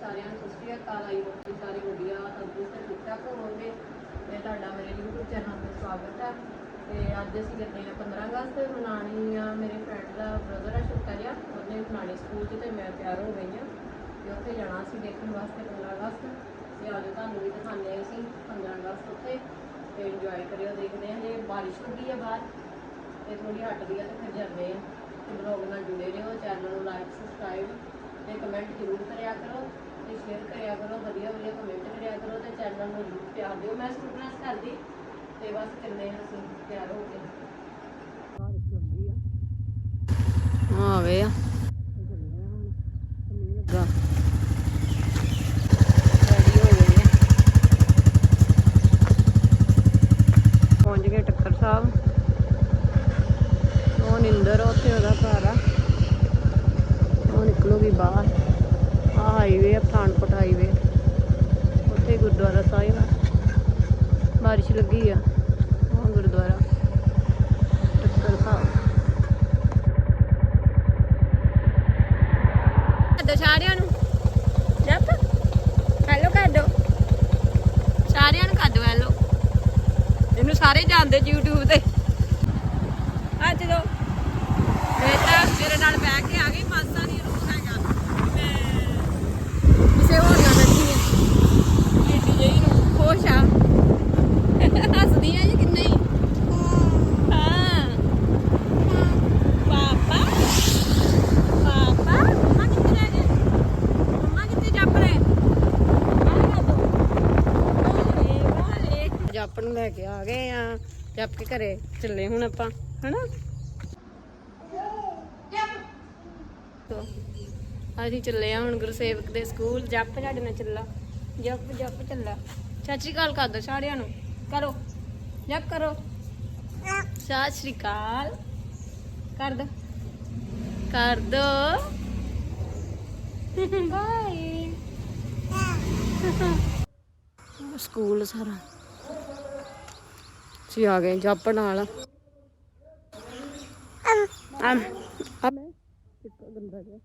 ਸਾਰਿਆਂ ਨੂੰ ਸਤਿ ਸ਼੍ਰੀ ਅਕਾਲ, ਆਈ ਹੋਪ ਤੁਸੀਂ ਸਾਰੇ ਵਧੀਆ, ਤੰਦਰੁਸਤ ਠੀਕ ਠਾਕ ਹੋਵੋਗੇ। ਤੇ ਤੁਹਾਡਾ ਮੇਰੇ YouTube ਚੈਨਲ ਤੇ ਸਵਾਗਤ ਹੈ ਤੇ ਅੱਜ ਅਸੀਂ ਚੱਲੇ ਹਾਂ 15 ਅਗਸਤ ਮਨਾਣੀ ਆ ਮੇਰੇ ਫਰੈਂਡ ਦਾ ਬ੍ਰਦਰ ਆ ਛੋਟਾ ਜਿਹਾ ਉਹਨੇ ਮਨਾਣੀ ਸਕੂਲ 'ਚ ਤੇ ਮੈਂ ਤਿਆਰ ਹੋ ਗਈ ਹਾਂ। ਤੇ ਉੱਥੇ ਜਾਣਾ ਸੀ ਦੇਖਣ ਵਾਸਤੇ 15 ਅਗਸਤ। ਤੇ ਅੱਜ ਤੁਹਾਨੂੰ ਵੀ ਦਿਖਾਉਂਦੇ ਹਾਂ ਅਸੀਂ 15 ਅਗਸਤ ਉੱਥੇ। ਤੇ ਇੰਜੋਏ ਕਰਿਓ, ਦੇਖਦੇ ਹਾਂ ਜੇ ਬਾਰਿਸ਼ ਹੁੰਦੀ ਆ ਬਾਹਰ, ਤੇ ਥੋੜੀ ਹਟਦੀ ਆ ਤੇ ਫਿਰ ਜਾਂਦੇ ਆ ਤੇ ਬਲੌਗ ਨਾਲ ਜੁੜੇ ਰਹੋ ਚੈਨਲ ਨੂੰ ਲਾਈਕ ਸਬਸਕ੍ਰਾਈਬ ਕਮੈਂਟ ਜ਼ਰੂਰ ਕਰਿਆ ਕਰੋ ਤੇ ਸ਼ੇਅਰ ਕਰਿਆ ਕਰੋ ਵਧੀਆ ਵਧੀਆ ਕਮੈਂਟ ਕਰਿਆ ਕਰੋ ਤੇ ਚੈਨਲ ਨੂੰ ਜ਼ਰੂਰ ਪਿਆਰ ਦਿਓ। ਮੈਂ ਸਕੂਟਰਸ ਕਰਦੀ ਤੇ ਬਸ ਚੱਲੇ ਹਾਂ ਅਸੀਂ ਤਿਆਰ ਹੋ ਕੇ ਆ। ਗਏ ਆ। ਲੱਗਾ ਰੈਡੀ ਹੋ ਗਏ ਆ ਪਹੁੰਚ ਗਏ ਟੱਕਰ ਸਾਹਿਬ ਉਹ ਨਿੰਦਰ ਆ, ਉੱਥੇ ਉਹਦਾ ਘਰ ਆ ਉਹ ਨਿਕਲੂਗੀ ਬਾਹਰ। ਆ ਹਾਈਵੇ ਆ ਪਠਾਨਕੋਟ ਹਾਈਵੇ ਉੱਥੇ ਗੁਰਦੁਆਰਾ ਸਾਹਿਬ ਆ। ਬਾਰਿਸ਼ ਲੱਗੀ ਆ। ਉਹ ਗੁਰਦੁਆਰਾ। ਟੱਕਰ ਸਾਹਿਬ ਦੋ ਸਾਰਿਆਂ ਨੂੰ? ਜੱਪ ਹੈਲੋ ਕਰ ਦੋ। ਸਾਰਿਆਂ ਨੂੰ ਕਰ ਦੋ ਹੈਲੋ ਇਹਨੂੰ ਸਾਰੇ ਜਾਣਦੇ ਜੀ YouTube ਤੇ। ਮੈਂ ਤਾਂ ਮੇਰੇ ਨਾਲ ਬੈਠ ਕੇ ਆ ਗਈ ਮਾਸਾ ਨਹੀਂ ਰੋਕ ਹੈਗਾ ਮੈਂ ਕਿਸੇ ਹੋਰ ਨਾਲ ਬੈਠੀ ਹਾਂ ਏਡੀ ਜਿਹੀ ਨੂੰ ਖੁਸ਼ ਆ ਹੱਸਦੀ ਆ ਜੀ ਕਿੰਨੇ ਹੀ ਹਾਂ ਪਾਪਾ ਪਾਪਾ ਮੰਮਾ ਕਿੱਥੇ ਰਹਿ ਗਏ ਮੰਮਾ ਕਿੱਥੇ ਜੱਪ ਰਹੇ ਆਹ ਕਰ ਦੋ ਓਏ ਵਾਲੇ ਜੱਪ ਨੂੰ ਲੈ ਕੇ ਆ ਗਏ ਆ ਜੱਪ ਕੇ ਘਰੇ ਚੱਲੇ ਹੁਣ ਆਪਾਂ, ਹਨਾ? ਅਸੀਂ ਚੱਲੇ ਆ ਹੁਣ ਗੁਰਸੇਵਕ ਦੇ ਸਕੂਲ, ਜੱਪ ਸਾਡੇ ਨਾਲ ਚੱਲਾ, ਜੱਪ ਜੱਪ ਚੱਲਾ। ਸਤਿ ਸ਼੍ਰੀ ਕਰ ਦੋ ਸਾਰਿਆਂ ਨੂੰ, ਕਰੋ, ਜੱਪ ਕਰੋ। ਸਤਿ ਸ਼੍ਰੀ ਅਕਾਲ। ਕਰ ਦੋ। ਕਰ ਦੋ। ਬਾਏ। ਸਕੂਲ ਸਾਰਾ। ਅਸੀਂ ਆ ਗਏ ਜੱਪ ਨਾਲ। ਅਮ। ਅਮ। ਇੱਕ ਗੰਦਾ ਜਿਹਾ।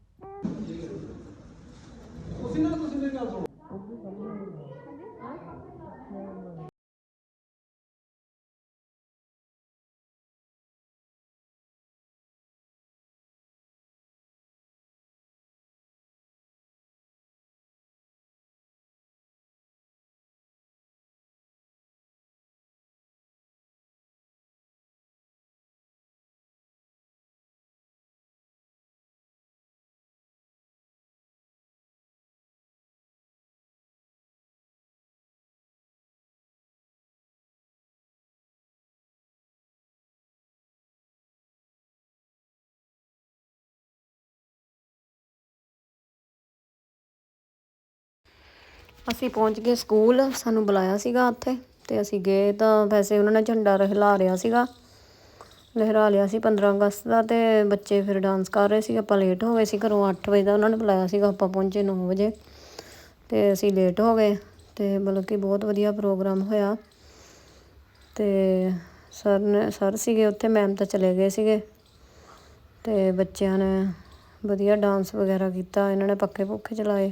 ਅਸੀਂ ਪਹੁੰਚ ਗਏ ਸਕੂਲ, ਸਾਨੂੰ ਬੁਲਾਇਆ ਸੀਗਾ ਉੱਥੇ ਤੇ ਅਸੀਂ ਗਏ ਤਾਂ ਵੈਸੇ ਉਹਨਾਂ ਨੇ ਝੰਡਾ ਲਹਿਰਾ ਰਿਹਾ ਸੀਗਾ। ਲਹਿਰਾ ਲਿਆ ਸੀ 15 ਅਗਸਤ ਦਾ ਤੇ ਬੱਚੇ ਫਿਰ ਡਾਂਸ ਕਰ ਰਹੇ ਸੀ, ਆਪਾਂ ਲੇਟ ਹੋ ਗਏ ਸੀ ਘਰੋਂ 8 ਵਜੇ ਦਾ ਉਹਨਾਂ ਨੇ ਬੁਲਾਇਆ ਸੀਗਾ, ਆਪਾਂ ਪਹੁੰਚੇ 9 ਵਜੇ ਤੇ ਅਸੀਂ ਲੇਟ ਹੋ ਗਏ ਤੇ ਮਤਲਬ ਕਿ ਬਹੁਤ ਵਧੀਆ ਪ੍ਰੋਗਰਾਮ ਹੋਇਆ ਤੇ ਸਰ ਨੇ, ਸਰ ਸੀਗੇ ਉੱਥੇ ਮੈਮ ਤਾਂ ਚਲੇ ਗਏ ਸੀਗੇ ਤੇ ਬੱਚਿਆਂ ਨੇ ਵਧੀਆ ਡਾਂਸ ਵਗੈਰਾ ਕੀਤਾ, ਇਹਨਾਂ ਨੇ ਪੱਕੇ ਪੁੱਖੇ ਚਲਾਏ।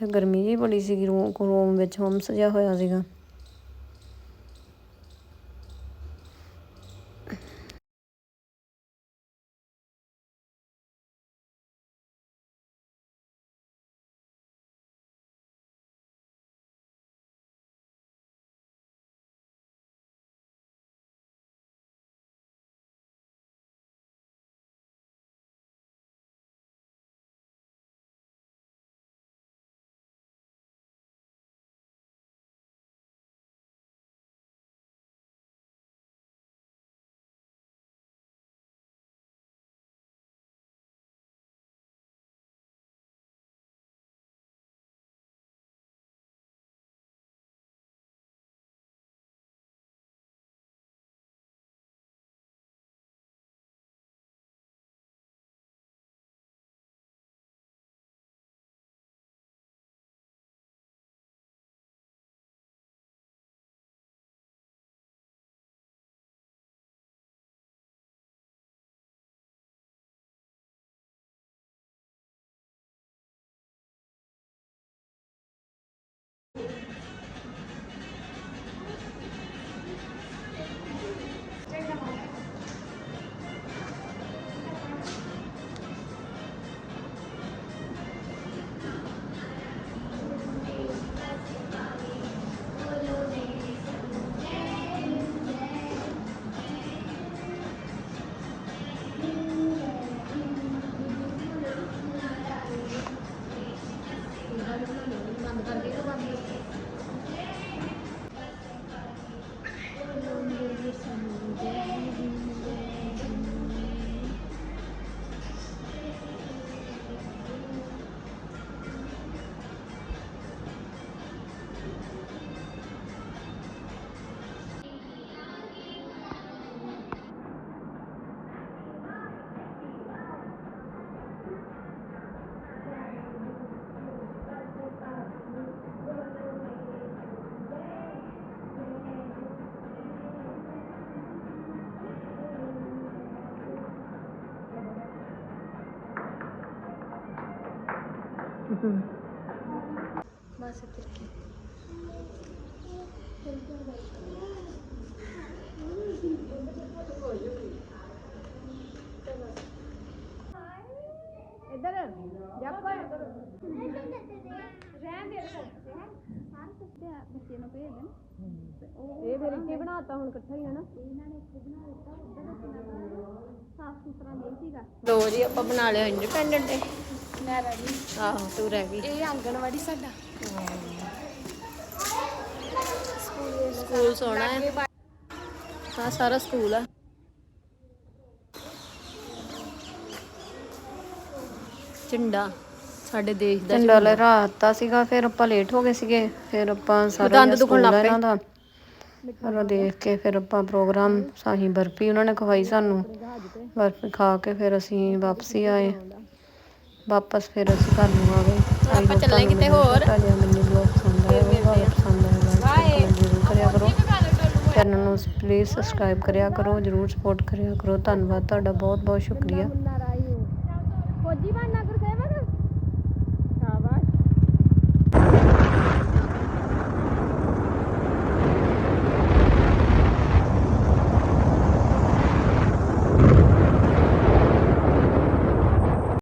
ਤੇ ਗਰਮੀ ਜੀ ਬੜੀ ਸੀਗੀ ਰੂਮ ਰੂਮ ਵਿੱਚ ਹਮਸ ਜਿਹਾ ਹੋਇਆ ਸੀਗਾ। ਬਸ ਇੱਥੇ ਇੱਧਰ ਜੱਪ ਰਹਿਣ ਦੇ। ਬੱਚੇ ਨੂੰ ਭੇਜ ਦੇਣ ਇਹ ਫਿਰ ਇੱਥੇ ਬਣਾਤਾ ਹੁਣ ਇਕੱਠਾ ਹੀ ਹੈ ਨਾ। ਇਹਨਾਂ ਨੇ ਇੱਥੇ ਬਣਾ ਦਿੱਤਾ ਉੱਧਰ ਸਾਫ਼ ਸੁਥਰਾ ਨਹੀਂ ਸੀਗਾ। ਦੋ ਜੀ ਆਪਾਂ ਬਣਾ ਲਿਆ ਇੰਡੀਪੈਂਡੈਂਟ ਡੇ ਮੈਂ ਰਹਿ ਆਹੋ ਤੂੰ ਰਹਿ ਗਈ। ਇਹ ਆਂਗਣਵਾੜੀ ਸਾਡਾ। ਸਕੂਲ ਸੋਹਣਾ ਹੈ। ਹਾਂ ਸਾਰਾ ਸਕੂਲ ਆ। ਝੰਡਾ ਸਾਡੇ ਦੇਸ਼ ਦਾ ਝੰਡਾ ਲਹਿਰਾਤਾ ਸੀਗਾ ਫਿਰ ਆਪਾਂ ਲੇਟ ਹੋ ਗਏ ਸੀਗੇ ਫਿਰ ਆਪਾਂ ਸਾਰਾ ਦੰਦ ਜਿਹੜਾ ਦੁਖਣ ਲੱਗ ਸਕੂਲ ਆ ਪਏ। ਇਹਨਾਂ ਦਾ ਫਿਰ ਉਹ ਦੇਖ ਕੇ ਫਿਰ ਆਪਾਂ ਪ੍ਰੋਗਰਾਮ ਸਾਹੀ ਬਰਫੀ ਉਹਨਾਂ ਨੇ ਖਵਾਈ ਸਾਨੂੰ। ਬਰਫੀ ਖਾ ਕੇ ਫਿਰ ਅਸੀਂ ਵਾਪਸੀ ਆਏ। ਵਾਪਸ ਫਿਰ ਅਸੀਂ ਘਰ ਨੂੰ ਆ ਗਏ। hope ਚੱਲੇ ਕਿਤੇ ਹੋਰ। ਤੁਹਾਡਾ ਮੈਨੂੰ ਬਲੌਗ ਪਸੰਦ ਆਇਆ ਹੋਵੇਗਾ ਅਗਰ ਪਸੰਦ ਆਇਆ ਤਾਂ ਜ਼ਰੂਰ ਕਰਿਆ ਕਰੋ। ਚੈਨਲ ਨੂੰ ਪਲੀਜ਼ ਸਬਸਕ੍ਰਾਈਬ ਕਰਿਆ ਕਰੋ ਜਰੂਰ ਸਪੋਰਟ ਕਰਿਆ ਕਰੋ। ਧੰਨਵਾਦ ਤੁਹਾਡਾ ਬਹੁਤ ਬਹੁਤ ਸ਼ੁਕਰੀਆ ਫੌਜੀ